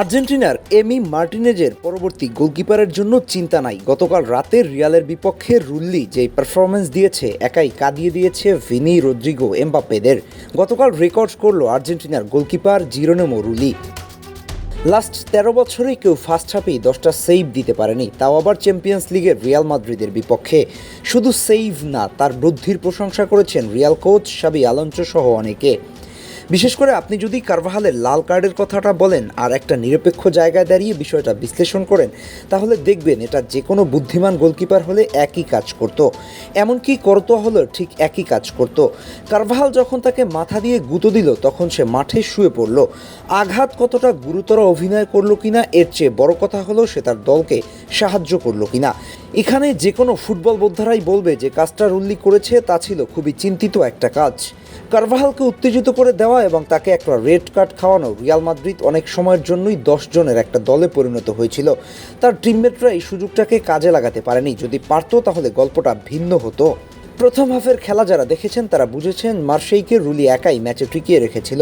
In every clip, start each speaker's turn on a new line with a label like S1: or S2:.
S1: আর্জেন্টিনার এমি মার্টিনেজের পরবর্তী গোলকিপারের জন্য চিন্তা নাই। গতকাল রাতে রিয়ালের বিপক্ষে রুল্লি যে পারফরমেন্স দিয়েছে, একাই কাঁদিয়ে দিয়েছে ভিনি রদ্রিগো এমবাপ্পেদের। গতকাল রেকর্ড করল আর্জেন্টিনার গোলকিপার জিরোনেমো রুলি লাস্ট তেরো বছরে কেউ ফার্স্ট হাফেই দশটা সেভ দিতে পারেনি, তাও আবার চ্যাম্পিয়ন্স লিগের রিয়াল মাদ্রিদের বিপক্ষে। শুধু সেভ না, তার বুদ্ধির প্রশংসা করেছেন রিয়াল কোচ সাবি আলঞ্চো সহ অনেকে। বিশেষ করে আপনি যদি কারভাহালের লাল কার্ডের কথাটা বলেন আর একটা নিরপেক্ষ জায়গায় দাঁড়িয়ে বিষয়টা বিশ্লেষণ করেন, তাহলে দেখবেন এটা যে কোনো বুদ্ধিমান গোলকিপার হলে একই কাজ করত। এমনকি করতোয়া হলেও ঠিক একই কাজ করত। কারভাহাল যখন তাকে মাথা দিয়ে গুঁতো দিল, তখন সে মাঠে শুয়ে পড়ল। আঘাত কতটা গুরুতর অভিনয় করল কিনা, এর চেয়ে বড় কথা হলো সে তার দলকে সাহায্য করল কিনা। এখানে যে কোনো ফুটবল বোদ্ধারাই বলবে যে, কাজটা রুল্লি করেছে, তা ছিল খুবই চিন্তিত একটা কাজ। কারভাহালকে উত্তেজিত করে দেওয়া এবং তাকে একটা রেড কার্ড খাওয়ানো রিয়াল মাদ্রিদ অনেক সময়ের জন্যই জনের একটা দলে পরিণত হয়েছিল। তার টিমমেটরা এই সুযোগটাকে কাজে লাগাতে পারেনি। যদি পারতো তাহলে গল্পটা ভিন্ন হতো। প্রথম হাফের খেলা যারা দেখেছেন, তারা বুঝেছেন মার্শেইকে রুলি একাই ম্যাচে টিকিয়ে রেখেছিল।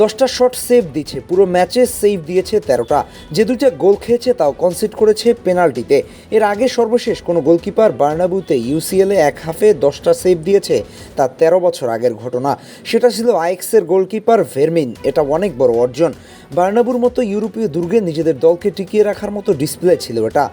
S1: দশটা শট সেভ দিয়েছে পুরো ম্যাচে সেভ দিয়েছে তেরোটা। যে দুইটা গোল খেয়েছে, তাও কনসিড করেছে পেনাল্টিতে এর আগে সর্বশেষ কোনো গোলকিপার বার্নাবুতে ইউসিএলে এক হাফে দশটা সেভ দিয়েছে তার তেরো বছর আগের ঘটনা। সেটা ছিল আইএক্সের গোলকিপার ভেরমিন। এটা অনেক বড় অর্জন। বার্নাবুর মতো ইউরোপীয় দুর্গে নিজেদের দলকে টিকিয়ে রাখার মতো ডিসপ্লে ছিল এটা।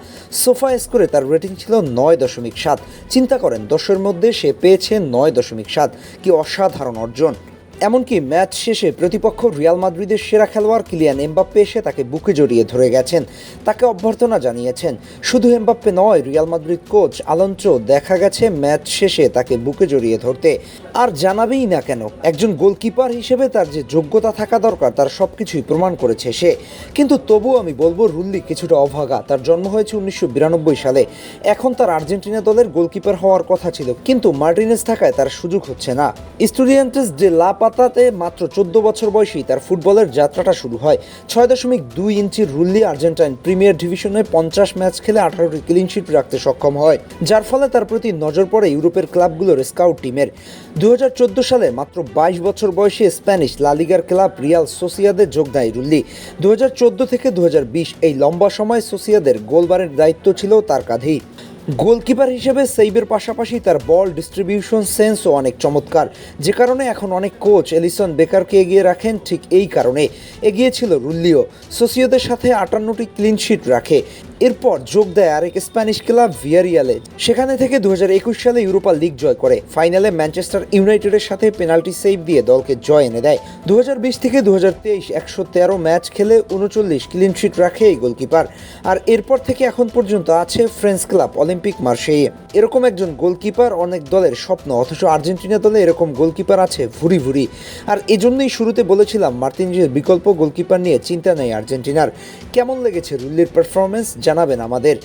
S1: সোফা স্কোরে তার রেটিং ছিল নয় দশমিক সাত। চিন্তা করেন, দশের মধ্যে সে পেয়েছে নয় দশমিক সাত। কি অসাধারণ অর্জন। এমনকি ম্যাচ শেষে প্রতিপক্ষ রিয়াল মাদ্রিদের সেরা খেলোয়াড় কিলিয়ান এমবাপ্পে এসে তাকে বুকে জড়িয়ে ধরে গেছেন। তাকে অভ্যর্থনা জানিয়েছেন। শুধু এমবাপ্পে নয়, রিয়াল মাদ্রিদ কোচ আলন্ত্রো দেখা গেছে ম্যাচ শেষে তাকে বুকে জড়িয়ে ধরতে। আর জানাবেই না কেন, একজন গোলকিপার হিসেবে তার যে যোগ্যতা থাকা দরকার, তার সব কিছুই প্রমাণ করেছে সে। কিন্তু তবুও আমি বলব, রুল্লি কিছুটা অভাগা। তার জন্ম হয়েছে উনিশশো বিরানব্বই সালে। এখন তার আর্জেন্টিনা দলের গোলকিপার হওয়ার কথা ছিল। কিন্তু মার্টিনেস থাকায় তার সুযোগ হচ্ছে না। স্টুডিয়ান্টেস ডে লা পাতাতে মাত্র চোদ্দ বছর বয়সেই তার ফুটবলের যাত্রাটা শুরু হয়। ছয় দশমিক দুই ইঞ্চির রুল্লি আর্জেন্টাইন প্রিমিয়ার ডিভিশনে পঞ্চাশ ম্যাচ খেলে আঠারোটি ক্লিনশিট রাখতে সক্ষম হয়, যার ফলে তার প্রতি নজর পড়ে ইউরোপের ক্লাবগুলোর স্কাউট টিমের। দুই হাজার চোদ্দ সালে মাত্র বাইশ বছর বয়সে স্প্যানিশ লালিগার ক্লাব রিয়াল সোসিয়াদে যোগ দেয় রুল্লি। দু হাজার চোদ্দ থেকে দু হাজার বিশ এই লম্বা সময় সোসিয়াদের গোলবারের দায়িত্ব ছিল তার কাঁধেই। গোলকিপার হিসেবে সেইবের পাশাপাশি তার বল ডিস্ট্রিবিউশন সেন্সও অনেক চমৎকার। যে কারণে এখন অনেক কোচ এলিসন বেকারকে এগিয়ে রাখেন, ঠিক এই কারণে এগিয়েছিল রুল্লিও সোসিওদের সাথে আটান্নটি ক্লিনশিট রাখে। এরপর যোগ দেয় আরেক স্প্যানিশ ক্লাব ভিয়ারিয়ালে। সেখানে থেকে দু হাজার একুশ সালে ইউরোপা লিগ জয় করে। ফাইনালে ম্যানচেস্টার ইউনাইটেডের সাথে পেনাল্টি সেভ দিয়ে দলকে জয় এনে দেয়। দু হাজার বিশ থেকে দু হাজার তেইশ একশো তেরো ম্যাচ খেলে উনচল্লিশ ক্লিনশিট রাখে এই গোলকিপার। আর এরপর থেকে এখন পর্যন্ত আছে ফ্রেঞ্চ ক্লাব অলিম্পিক মার্সেইয়ে এরকম একজন গোলকিপার অনেক দলের স্বপ্ন, অথচ আর্জেন্টিনা দলে এরকম গোলকিপার আছে ভুরি ভুরি। আর এজন্যই শুরুতে বলেছিলাম মার্তিনজের বিকল্প গোলকিপার নিয়ে চিন্তা নেই আর্জেন্টিনার। কেমন লেগেছে রুল্লির পারফরমেন্স জানাবেন আমাদের